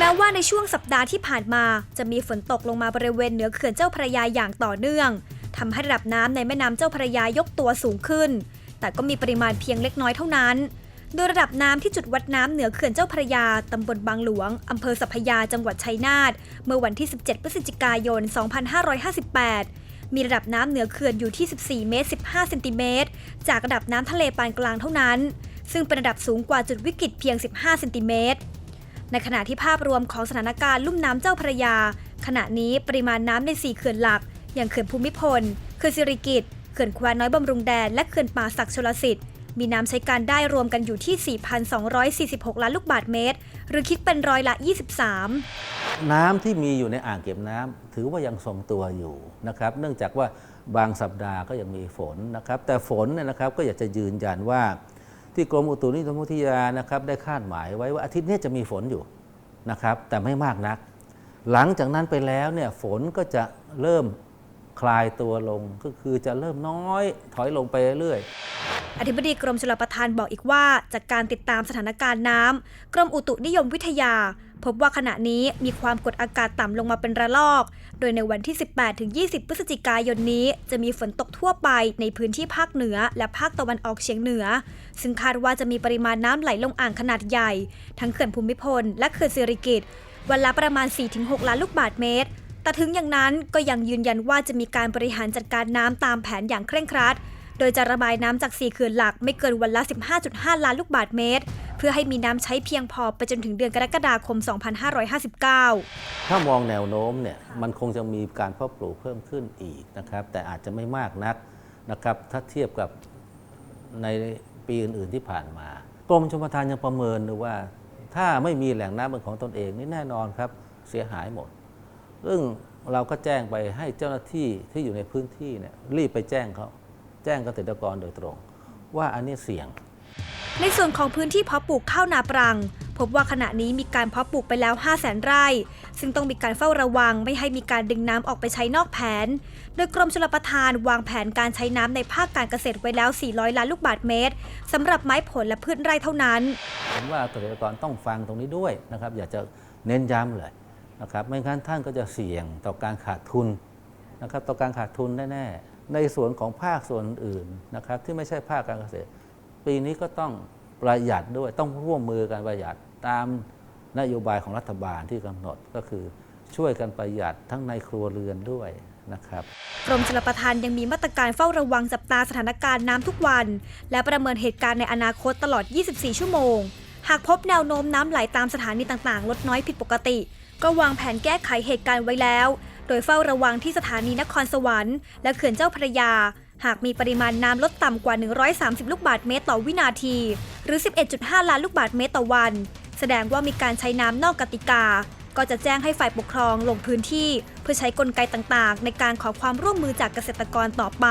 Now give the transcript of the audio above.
แม้ว่าในช่วงสัปดาห์ที่ผ่านมา จะมีฝนตกลงมาบริเวณเหนือเขื่อนเจ้าพระยาอย่างต่อเนื่องทำให้ระดับน้ำในแม่น้ำเจ้าพระยายกตัวสูงขึ้น แต่ก็มีปริมาณเพียงเล็กน้อยเท่านั้น โดยระดับน้ำที่จุดวัดน้ำเหนือเขื่อนเจ้าพระยาตำบลบางหลวงอำเภอสัพพยาจังหวัดชัยนาทเมื่อวันที่ 17 พฤศจิกายน 2558 มีระดับน้ำเหนือเขื่อนอยู่ที่ 14 เมตร 15 เซนติเมตร จากระดับน้ำทะเลปานกลางเท่านั้น ซึ่งเป็นระดับสูงกว่าจุดวิกฤตเพียง 15 เซนติเมตร ในขณะที่ภาพรวมของสถานการณ์ลุ่มน้ำเจ้าพระยา ขณะนี้ปริมาณน้ำใน 4 เขื่อนหลัก อย่างเขื่อนภูมิพล เขื่อนสิริกิติ์เขื่อนควานน้อยบำรุงแดน และเขื่อนป่าศักดิ์ชลสิทธิ์ มีน้ำใช้การได้รวมกันอยู่ที่ 4,246 ล้านลูกบาศก์เมตร หรือคิดเป็นร้อยละ 23 น้ำที่มีอยู่ในอ่างเก็บน้ำถือว่ายังทรงตัวอยู่นะครับ เนื่องจากว่าบางสัปดาห์ก็ยังมีฝนนะครับ แต่ฝนเนี่ยนะครับก็อยากจะยืนยันว่า ที่กรมอุตุนิยมวิทยานะครับได้คาดหมายไว้ว่าอาทิตย์นี้จะมีฝนอยู่นะครับ แต่ไม่มากนัก หลังจากนั้นไปแล้วเนี่ยฝนก็จะเริ่มคลายตัวลงก็คือจะเริ่มน้อยถอยลงไปเรื่อยๆ อธิบดีกรมชลประทานบอกอีกว่า จากการติดตามสถานการณ์น้ำกรมอุตุนิยมวิทยา พบว่าขณะนี้มีความกดอากาศต่ำลงมาเป็นระลอก โดยในวันที่ 18-20 พฤศจิกายนนี้ จะมีฝนตกทั่วไปในพื้นที่ภาคเหนือ และภาคตะวันออกเฉียงเหนือ ซึ่งคาดว่าจะมีปริมาณน้ำไหลลงอ่างขนาดใหญ่ ทั้งเขื่อนภูมิพล และเขื่อนสิริกิติ์วันละประมาณ 4-6 ล้านลูกบาศก์เมตร แต่ถึงอย่างนั้นก็ยังยืนยันว่าจะมีการบริหารจัดการน้ำตามแผนอย่างเคร่งครัด โดยจะระบายน้ำจาก 4 เขื่อนหลักไม่เกินวันละ 15.5 ล้านลูกบาศก์เมตร เพื่อให้มีน้ำใช้เพียงพอไปจนถึงเดือนกรกฎาคม 2559 ถ้ามองแนวโน้มเนี่ยมันคงจะมีการเพาะปลูกเพิ่มขึ้นอีกนะครับแต่อาจจะไม่มากนักนะครับถ้าเทียบกับในปีอื่น ๆที่ผ่านมากรมชลประทานยังประเมินดูว่า ถ้าไม่มีแหล่งน้ำเป็นของตนเองนี่แน่นอนครับเสียหายหมด ซึ่งเราก็แจ้งไปให้เจ้าหน้าที่ที่อยู่ในพื้นที่เนี่ยรีบไปแจ้งเขา แจ้งเกษตรกรโดยตรง ว่าอันนี้เสี่ยง ในส่วนของพื้นที่เพาะปลูกข้าวนาปรัง พบว่าขณะนี้มีการเพาะปลูกไปแล้ว 5 0 0แสนไร่ ซึ่งต้องมีการเฝ้าระวังไม่ให้มีการดึงน้ำออกไปใช้นอกแผน โดยกรมชลประทานวางแผนการใช้น้ำในภาคการเกษตรไว้แล้ว 400 ล้านลูกบาศก์เมตรสำหรับไม้ผลและพืชไร่เท่านั้น ผมว่าเกษตรกรต้องฟังตรงนี้ด้วยนะครับ อยากจะเน้นย้ำเลยนะครับ ไม่งั้นท่านก็จะเสี่ยงต่อการขาดทุนนะครับ ต่อการขาดทุนแน่ๆ ในส่วนของภาคส่วนอื่นนะครับที่ไม่ใช่ภาคการเกษตร ปีนี้ก็ต้องประหยัดด้วยต้องร่วมมือกันประหยัดตามนโยบายของรัฐบาลที่กำหนดก็คือช่วยกันประหยัดทั้งในครัวเรือนด้วยนะครับกรมชลประทานยังมีมาตรการเฝ้าระวังจับตาสถานการณ์น้ำทุกวัน และประเมินเหตุการณ์ในอนาคตตลอด 24 ชั่วโมง หากพบแนวโน้มน้ำไหลตามสถานีต่างๆ ลดน้อยผิดปกติ ก็วางแผนแก้ไขเหตุการณ์ไว้แล้ว โดยเฝ้าระวังที่สถานีนครสวรรค์และเขื่อนเจ้าพระยา หากมีปริมาณน้ำลดต่ำกว่า 130 ลูกบาศก์เมตรต่อวินาที หรือ 11.5 ล้านลูกบาศก์เมตรต่อวัน แสดงว่ามีการใช้น้ำนอกกติกา ก็จะแจ้งให้ฝ่ายปกครองลงพื้นที่ เพื่อใช้กลไกต่างๆ ในการขอความร่วมมือจากเกษตรกรต่อไป